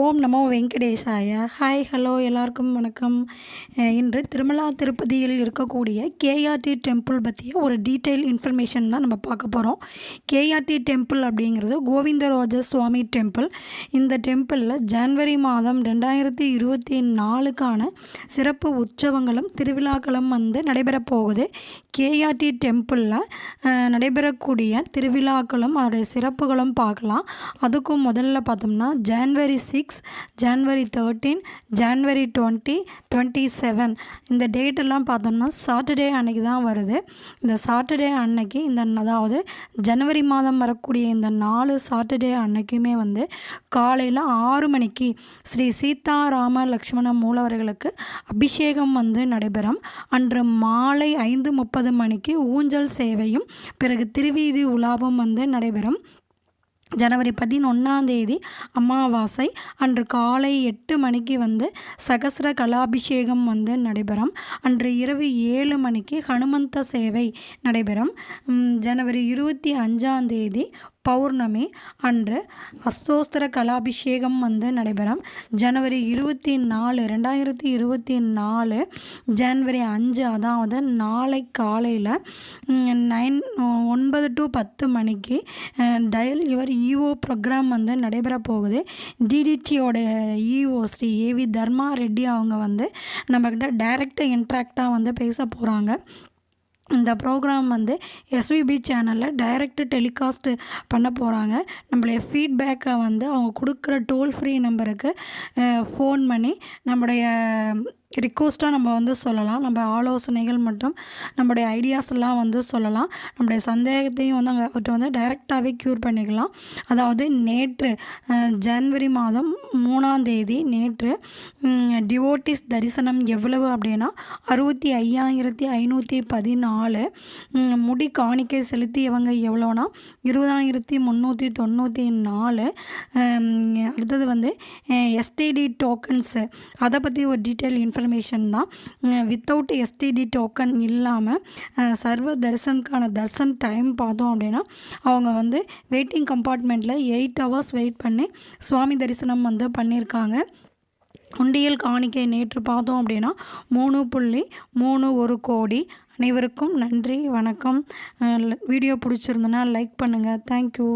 ஓம் நமோ வெங்கடேசாய. Hi hello எல்லாருக்கும் வணக்கம். இன்று திருமலா திருப்பதியில் இருக்கக்கூடிய கேஆர்டி டெம்பிள் பற்றிய ஒரு டீட்டெயில் இன்ஃபர்மேஷன் தான் நம்ம பார்க்க போகிறோம் கேஆர்டி டெம்பிள் அப்படிங்கிறது கோவிந்தராஜ சுவாமி டெம்பிள். இந்த டெம்பிளில் ஜனவரி மாதம் ரெண்டாயிரத்தி இருபத்தி நாலுக்கான சிறப்பு உற்சவங்களும் திருவிழாக்களும் வந்து நடைபெறப் போகுது. கேஆர்டி டெம்பிளில் நடைபெறக்கூடிய திருவிழாக்களும் அதோடைய சிறப்புகளும் பார்க்கலாம். அதுக்கும் முதல்ல பார்த்தோம்னா January six six January thirteen January twenty twenty seven இந்த டேட்டெல்லாம் பார்த்தோம்னா சாட்டர்டே அன்னைக்கு தான் வருது. இந்த சாட்டர்டே அன்னைக்கு இந்த அதாவது ஜனவரி மாதம் வரக்கூடிய இந்த நாலு சாட்டர்டே அன்னைக்குமே வந்து காலையில் ஆறு மணிக்கு ஸ்ரீ சீதாராம லக்ஷ்மண மூலவர்களுக்கு அபிஷேகம் வந்து நடைபெறும். அன்று மாலை ஐந்து முப்பது மணிக்கு ஊஞ்சல் சேவையும் பிறகு திருவீதி உலாவும் வந்து நடைபெறும். ஜனவரி பதினொன்றாம் தேதி அமாவாசை. அன்று காலை எட்டு மணிக்கு வந்து சகசர கலாபிஷேகம் வந்து நடைபெறும். அன்று இரவு ஏழு மணிக்கு ஹனுமந்த சேவை நடைபெறும். ஜனவரி இருபத்தி அஞ்சாம் தேதி பௌர்ணமி அன்று அஸ்தோஸ்திர கலாபிஷேகம் வந்து நடைபெறும். ஜனவரி இருபத்தி நாலு ரெண்டாயிரத்தி இருபத்தி நாலு ஜனவரி அஞ்சு அதாவது நாளை காலையில் நைன் ஒன்பது டு பத்து மணிக்கு டயல் யுவர் இஓ ப்ரோக்ராம் வந்து நடைபெற போகுது. டிடிடியோட இஓ ஸ்ரீ ஏவி தர்மா ரெட்டி அவங்க வந்து நம்மக்கிட்ட டைரக்டாக இன்ட்ராக்டாக வந்து பேச போகிறாங்க இந்த ப்ரோக்ராம் வந்து எஸ்விபி சேனலில் டைரக்ட் டெலிகாஸ்ட் பண்ண போகிறாங்க நம்மளுடைய ஃபீட்பேக்கை வந்து அவங்க கொடுக்குற டோல் ஃப்ரீ நம்பருக்கு ஃபோன் பண்ணி நம்முடைய ரிக்வஸ்ட்டாக நம்ம வந்து சொல்லலாம். நம்ம ஆலோசனைகள் மற்றும் நம்முடைய ஐடியாஸ் எல்லாம் வந்து சொல்லலாம். நம்முடைய சந்தேகத்தையும் வந்து அங்கே அவர்கிட்ட வந்து டைரெக்டாகவே க்யூர் பண்ணிக்கலாம். அதாவது நேற்று ஜனவரி மாதம் மூணாம் தேதி நேற்று டிவோட்டிஸ் தரிசனம் எவ்வளவு அப்படின்னா அறுபத்தி ஐயாயிரத்தி ஐநூற்றி பதினாலு முடி காணிக்கை செலுத்தியவங்க எவ்வளோனா இருபதாயிரத்தி முந்நூற்றி தொண்ணூற்றி நாலு அடுத்தது வந்து எஸ்டிடி டோக்கன்ஸு அதை பற்றி ஒரு டீட்டெயில் இன்ஃபர்மேஷன் தான். வித்தவுட் எஸ்டிடி டோக்கன் இல்லாமல் சர்வ தரிசனுக்கான தர்சன் டைம் பார்த்தோம் அப்படின்னா அவங்க வந்து வெயிட்டிங் கம்பார்ட்மெண்ட்டில் எயிட் ஹவர்ஸ் வெயிட் பண்ணி சுவாமி தரிசனம் வந்து பண்ணியிருக்காங்க. உண்டியல் காணிக்கை நேற்று பார்த்தோம் அப்படின்னா மூணு புள்ளி மூணு ஒரு கோடி. அனைவருக்கும் நன்றி வணக்கம். வீடியோ பிடிச்சிருந்தனா லைக் பண்ணுங்கள் தேங்க்யூ